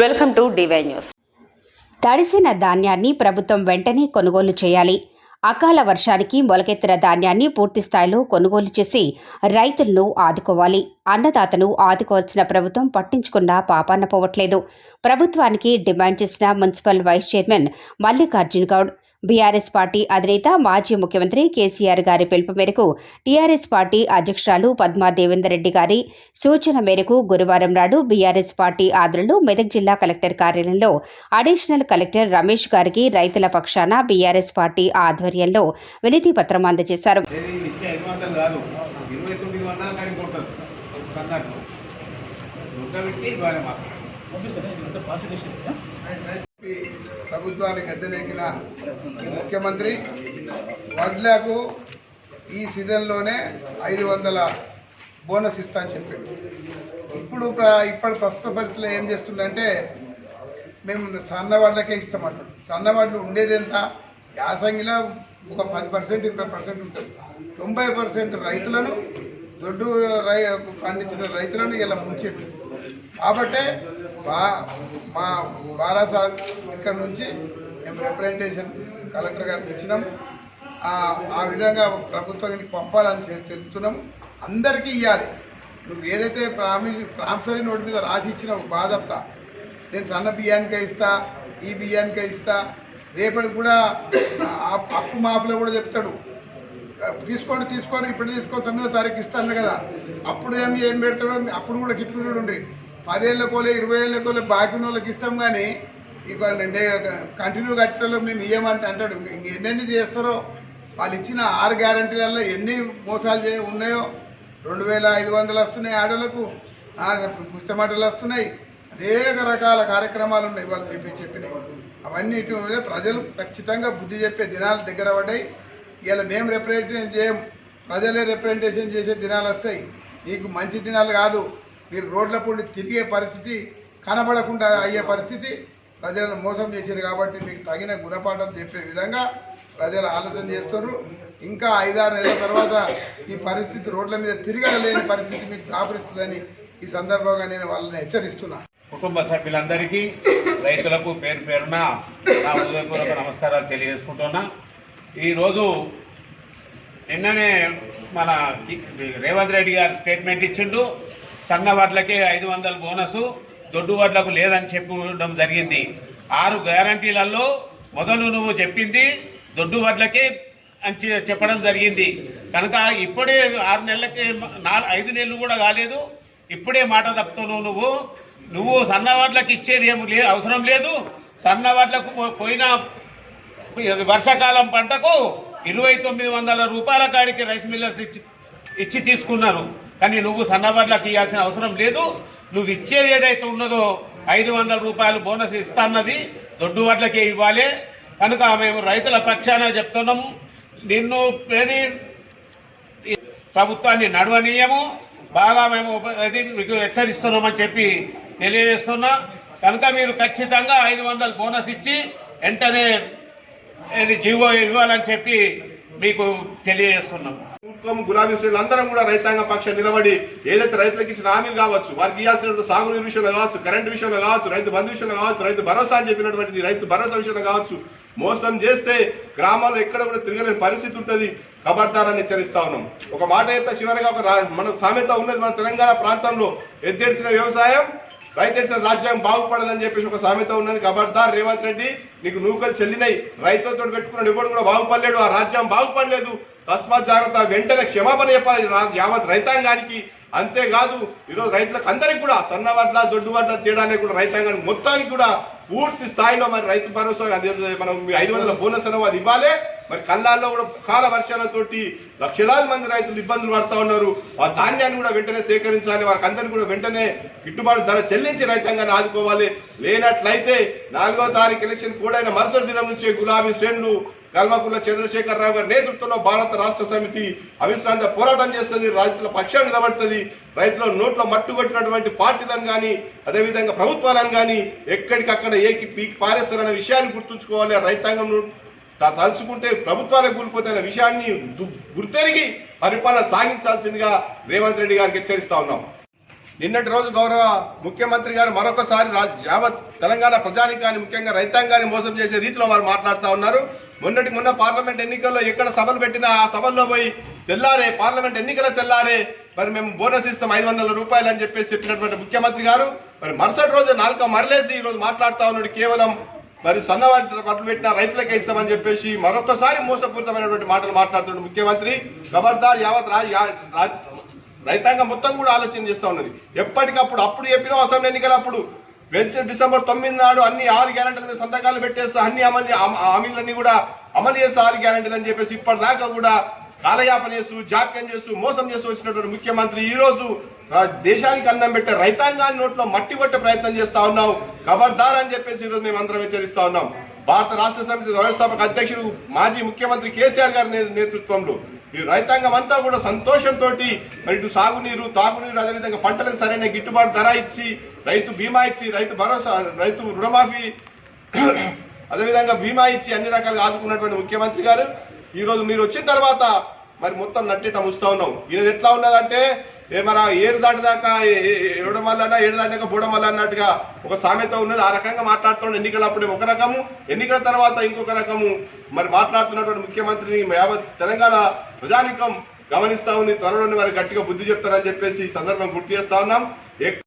Welcome to DY news. తడిసిన ధాన్యాన్ని ప్రభుత్వం వెంటనే కొనుగోలు చేయాలి. అకాల వర్షానికి మొలకెత్తిన ధాన్యాన్ని పూర్తి స్థాయిలో కొనుగోలు చేసి రైతులను ఆదుకోవాలి. అన్నదాతను ఆదుకోవాల్సిన ప్రభుత్వం పట్టించుకున్నా పాపాన పోవట్లేదు. ప్రభుత్వానికి డిమాండ్ చేసిన municipal vice chairman Mallikarjun Goud BRS party అధినేత మాజీ ముఖ్యమంత్రి కేసీఆర్ గారి పిలుపు మేరకు టీఆర్ఎస్ పార్టీ అధ్యక్షురాలు పద్మా దేవేందర్ రెడ్డి గారి సూచన మేరకు గురువారం నాడు బీఆర్ఎస్ పార్టీ ఆదరణలో మెదక్ జిల్లా కలెక్టర్ కార్యాలయంలో అడిషనల్ కలెక్టర్ రమేష్ గారికి రైతుల పక్షాన బీఆర్ఎస్ పార్టీ ఆధ్వర్యంలో వినతి పత్రం అందజేశారు. ఈ ప్రభుత్వానికి అద్దెనెక్కిన ముఖ్యమంత్రి వడ్లకు ఈ సీజన్లోనే ఐదు వందల బోనస్ ఇస్తా అని చెప్పాడు. ఇప్పుడు ఇప్పటి ప్రస్తుత పరిస్థితుల్లో ఏం చేస్తుందంటే మేము సన్న వడ్లకే ఇస్తామంటాడు సన్న వడ్లు ఉండేది ఎంత? యాసంగిలో ఒక పది పర్సెంట్ ఇరవై పర్సెంట్ ఉంటుంది. తొంభై పర్సెంట్ రైతులను దొడ్డు రై పండించిన రైతులను ఇలా ముంచెట్టు. కాబట్టే బా మా బాలా ఇక్కడ నుంచి మేము రిప్రజెంటేషన్ కలెక్టర్ గారికి ఇచ్చినాం. ఆ విధంగా ప్రభుత్వానికి పంపాలని తె- అందరికీ ఇవ్వాలి నువ్వు ఏదైతే ప్రామి ప్రామిసరీ నోటు మీద రాసి ఇచ్చినావు బాధప్తా నేను సన్న బియ్యానికే ఇస్తా ఈ బియ్యానికే ఇస్తా. రేపటి కూడా అప్పు మాపులో కూడా చెప్తాడు. తీసుకోండి తీసుకోండి ఇప్పుడు తీసుకో తొమ్మిదో తారీఖు ఇస్తాను కదా. అప్పుడు ఏమి ఏం పెడతాడో అప్పుడు కూడా గిఫ్ట్ కూడా ఉండి పదేళ్ళ కోలే ఇరవై ఏళ్ళ కోలే బాకీ వాళ్ళకి ఇస్తాం కానీ ఇక కంటిన్యూ కట్టడంలో మేము ఇయ్యమంటే అంటాడు ఎన్నెన్ని చేస్తారో వాళ్ళు ఇచ్చిన ఆరు గ్యారంటీలలో ఎన్ని మోసాలు చే ఉన్నాయో రెండు వేల ఐదు వందలు వస్తున్నాయి ఆడలకు పుస్తమాటలు వస్తున్నాయి. అనేక రకాల కార్యక్రమాలు ఉన్నాయి వాళ్ళు చెప్పి చెప్పినాయి. అవన్నీ ప్రజలు ఖచ్చితంగా బుద్ధి చెప్పే దినాలు దగ్గర పడ్డాయి. ఇలా మేము రిప్రజెంటేషన్ చేయం ప్రజలే రిప్రజెంటేషన్ చేసే దినాలు వస్తాయి. మీకు మంచి దినాలు కాదు. మీరు రోడ్ల పూడి తిరిగే పరిస్థితి కనబడకుండా అయ్యే పరిస్థితి ప్రజలను మోసం చేశారు కాబట్టి మీకు తగిన గుణపాఠం చెప్పే విధంగా ప్రజలు ఆలోచన చేస్తారు ఇంకా ఐదారు నెలల తర్వాత ఈ పరిస్థితి రోడ్ల మీద తిరగలేని పరిస్థితి మీకు దాపరిస్తుందని ఈ సందర్భంగా నేను వాళ్ళని హెచ్చరిస్తున్నా. కుటుంబ సభ్యులందరికీ రైతులకు పేరు పేరున నా హృదయపూర్వక నమస్కారాలు తెలియజేసుకుంటున్నా. ఈరోజు నిన్ననే మన రేవంత్ రెడ్డి గారు స్టేట్మెంట్ ఇచ్చిండు సన్న వడ్లకే ఐదు వందల బోనసు దొడ్డు వడ్లకు లేదని చెప్పడం జరిగింది. ఆరు గ్యారంటీలలో మొదలు నువ్వు చెప్పింది దొడ్డు వడ్లకే అని చెప్పడం జరిగింది. కనుక ఇప్పుడే ఆరు నెలలకి నాలుగు ఐదు నెలలు కూడా కాలేదు. ఇప్పుడే మాట తప్పుతున్నావు నువ్వు. నువ్వు సన్నవాడ్లకు ఇచ్చేది ఏమి అవసరం లేదు. సన్నవాడ్లకు పో- పోయిన వర్షాకాలం పంటకు ఇరవై తొమ్మిది వందల రూపాయల కాడికి రైస్ మిల్లర్స్ ఇచ్చి ఇచ్చి తీసుకున్నారు. కానీ నువ్వు సన్నబడ్లకు ఇవ్వాల్సిన అవసరం లేదు. నువ్వు ఇచ్చేది ఏదైతే ఉన్నదో ఐదు వందల రూపాయలు బోనస్ ఇస్తాన్నది దొడ్డు వడ్లకే ఇవ్వాలి. కనుక మేము రైతుల పక్షాన చెప్తున్నాము నిన్ను ఏది ప్రభుత్వాన్ని నడవనీయము. బాగా మేము అది మీకు హెచ్చరిస్తున్నామని చెప్పి తెలియజేస్తున్నా. కనుక మీరు ఖచ్చితంగా ఐదు వందలు బోనస్ ఇచ్చి వెంటనే ఇది జీవో ఇవ్వాలని చెప్పి మీకు తెలియజేస్తున్నాం ప్రభుత్వం గులాబీ శ్రేణులు అందరం కూడా రైతాంగ పక్షం నిలబడి ఏదైతే రైతులకు ఇచ్చిన హామీలు కావచ్చు వారికి ఇవ్వాల్సిన సాగునీరు విషయంలో కావచ్చు కరెంటు విషయంలో కావచ్చు రైతు బంధు విషయంలో కావచ్చు రైతు భరోసా అని చెప్పినటువంటి రైతు భరోసా విషయంలో కావచ్చు మోసం చేస్తే గ్రామాల్లో ఎక్కడ కూడా తిరగలేని పరిస్థితి ఉంటుంది. కబడ్దారని హెచ్చరిస్తా ఉన్నాం. ఒక మాట అయితే చివరిగా ఒక మన సామెత ఉన్నది మన తెలంగాణ ప్రాంతంలో ఎత్తేడ్చిన వ్యవసాయం రైతు రాజ్యం బాగుపడదని చెప్పేసి ఒక సామెత ఉన్నది. ఖబర్దార్ రేవంత్ రెడ్డి నీకు నూకలు చెల్లినాయి రైతులతో పెట్టుకున్నాడు. ఎవడు కూడా బాగుపడలేడు. ఆ రాజ్యం బాగుపడలేదు. తస్మాత్ జాగ్రత్త. వెంటనే క్షమాపణ చెప్పాలి. యావత్ రైతాంగానికి. అంతేకాదు ఈరోజు రైతులకు అందరికి కూడా సన్న వడ్ల దొడ్డు వడ్ల తేడానే కూడా రైతాంగానికి మొత్తానికి కూడా పూర్తి స్థాయిలో మరి రైతు భరోసా మనం ఐదు వందల బోనస్ అనో ఇవ్వాలి. మరి కళ్ళాల్లో కూడా కాల వర్షాలతోటి లక్షలాది మంది రైతులు ఇబ్బందులు పడతా ఉన్నారు. ఆ ధాన్యాన్ని కూడా వెంటనే సేకరించాలి. వారికి అందరికీ కూడా వెంటనే గిట్టుబాటు ధర చెల్లించి రైతాంగాన్ని ఆదుకోవాలి. లేనట్లయితే నాలుగో తారీఖు ఎలక్షన్ కూడైన మరుసటి దినం నుంచే గులాబీ శ్రేణులు కల్మకుర్ల చంద్రశేఖర్ రావు గారి నేతృత్వంలో భారత రాష్ట్ర సమితి అవిశ్రాంత పోరాటం చేస్తుంది. రైతుల పక్షాన్ని నిలబడుతుంది. రైతుల నోట్లో మట్టు కొట్టినటువంటి పార్టీలను కానీ అదేవిధంగా ప్రభుత్వాలను కానీ ఎక్కడికక్కడ ఏకి పీకి పారేస్తారనే విషయాన్ని గుర్తుంచుకోవాలి. రైతాంగం తలుచుకుంటే ప్రభుత్వాలకు కూలిపోతున్న విషయాన్ని గుర్తెరిగి పరిపాలన సాగించాల్సిందిగా రేవంత్ రెడ్డి గారికి హెచ్చరిస్తా ఉన్నాం. నిన్నటి రోజు గౌరవ ముఖ్యమంత్రి గారు మరొకసారి యావత్ తెలంగాణ ప్రజానికాన్ని ముఖ్యంగా రైతాంగాన్ని మోసం చేసే రీతిలో వారు మాట్లాడుతూ ఉన్నారు. మొన్నటి మొన్న పార్లమెంట్ ఎన్నికల్లో ఎక్కడ సభలు పెట్టినా ఆ సభల్లో పోయి తెల్లారే పార్లమెంట్ ఎన్నికల తెల్లారే మరి మేము బోనస్ ఇస్తాం ఐదు వందల రూపాయలు అని చెప్పేసి చెప్పినటువంటి ముఖ్యమంత్రి గారు. మరి మరుసటి రోజు నాలుక మరలేసి ఈ రోజు మాట్లాడుతా ఉన్నాడు కేవలం మరి సన్నవారి పట్లు పెట్టిన రైతులకే ఇస్తామని చెప్పేసి మరొకసారి మోసపూరితమైనటువంటి మాటలు మాట్లాడుతున్న ముఖ్యమంత్రి. ఖబర్దార్ యావత్ రైతాంగం మొత్తం కూడా ఆలోచన చేస్తా ఉన్నది. ఎప్పటికప్పుడు అప్పుడు చెప్పిన అసెంబ్లీ ఎన్నికలప్పుడు. వెంచ డిసెంబర్ తొమ్మిది నాడు అన్ని ఆరు గ్యారంటీల మీద సంతకాలు పెట్టేస్తా అన్ని అమలు హామీలన్నీ కూడా అమలు చేస్తా ఆరు గ్యారంటీలు అని చెప్పేసి ఇప్పటిదాకా కూడా కాలయాపన చేస్తూ జాప్యం చేస్తూ మోసం చేస్తూ వచ్చినటువంటి ముఖ్యమంత్రి. ఈ రోజు దేశానికి అన్నం పెట్టే రైతాంగాన్ని నోట్లో మట్టి కొట్టే ప్రయత్నం చేస్తా ఉన్నాం ఖబర్దార్ అని చెప్పేసి ఈరోజు రోజు మేము అందరం హెచ్చరిస్తా ఉన్నాం. భారత రాష్ట్ర సమితి వ్యవస్థాపక అధ్యక్షుడు మాజీ ముఖ్యమంత్రి కేసీఆర్ గారి నే- నేతృత్వంలో ఈ రైతాంగం అంతా కూడా సంతోషంతో మరి ఇటు సాగునీరు తాగునీరు అదేవిధంగా పంటలకు సరైన గిట్టుబాటు ధర ఇచ్చి రైతు బీమా ఇచ్చి రైతు భరోసా రైతు రుణమాఫీ అదేవిధంగా బీమా ఇచ్చి అన్ని రకాలుగా ఆదుకున్నటువంటి ముఖ్యమంత్రి గారు. ఈరోజు మీరు వచ్చిన తర్వాత మరి మొత్తం నట్టేట ముస్తా ఉన్నాం. ఈయన ఎట్లా ఉన్నదంటే ఏ మన ఏడు దాటిదాకా ఏడు మళ్ళా ఏడు దాటినాక పోవడం వల్ల అన్నట్టుగా ఒక సామెత ఉన్నది. ఆ రకంగా మాట్లాడుతున్నాడు ఎన్నికలప్పుడు ఒక రకము ఎన్నికల తర్వాత ఇంకొక రకము. మరి మాట్లాడుతున్నటువంటి ముఖ్యమంత్రిని యావత్ తెలంగాణ ప్రజానికం గమనిస్తా ఉంది. త్వరలోనే వారికి గట్టిగా బుద్ధి చెప్తారని చెప్పేసి ఈ సందర్భం గుర్తు చేస్తా ఉన్నాం.